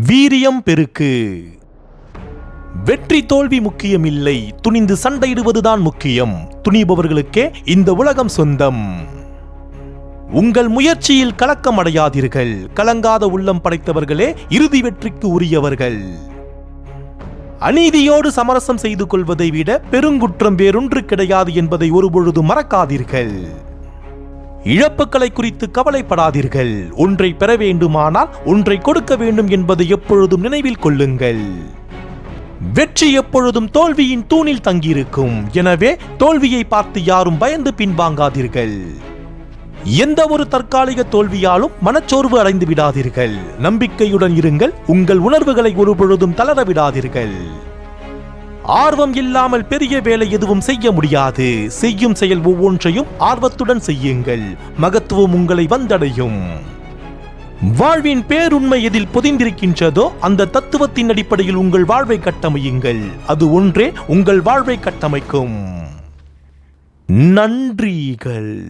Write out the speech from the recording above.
வீரியம் பெருக்கு. வெற்றி தோல்வி முக்கியமில்லை துணிந்து சண்டையிடுவதுதான் முக்கியம். துணிபவர்களுக்கே இந்த உலகம் சொந்தம். உங்கள் முயற்சியில் கலக்கம் அடையாதீர்கள். கலங்காத உள்ளம் படைத்தவர்களே இறுதி வெற்றிக்கு உரியவர்கள். அநீதியோடு சமரசம் செய்து கொள்வதை விட பெருங்குற்றம் வேறொன்று கிடையாது என்பதை ஒருபொழுதும் மறக்காதீர்கள். இழப்புகளை குறித்து கவலைப்படாதீர்கள். ஒன்றை பெற வேண்டுமானால் ஒன்றை கொடுக்க வேண்டும் என்பதை எப்பொழுதும் நினைவில் கொள்ளுங்கள். வெற்றி எப்பொழுதும் தோல்வியின் தூணில் தங்கியிருக்கும். எனவே தோல்வியை பார்த்து யாரும் பயந்து பின்வாங்காதீர்கள். எந்த ஒரு தற்காலிக தோல்வியாலும் மனச்சோர்வு அடைந்து விடாதீர்கள். நம்பிக்கையுடன் இருங்கள். உங்கள் உணர்வுகளை ஒருபொழுதும் தளர விடாதீர்கள். ஆர்வம் இல்லாமல் பெரிய வேலை எதுவும் செய்ய முடியாது. செய்யும் செயல் ஒவ்வொன்றையும் ஆர்வத்துடன் செய்யுங்கள். மகத்துவம் உங்களை வந்தடையும். வாழ்வின் பேருண்மை எதில் பொதிந்திருக்கின்றதோ அந்த தத்துவத்தின் அடிப்படையில் உங்கள் வாழ்வை கட்டமையுங்கள். அது ஒன்றே உங்கள் வாழ்வை கட்டமைக்கும். நன்றிகள்.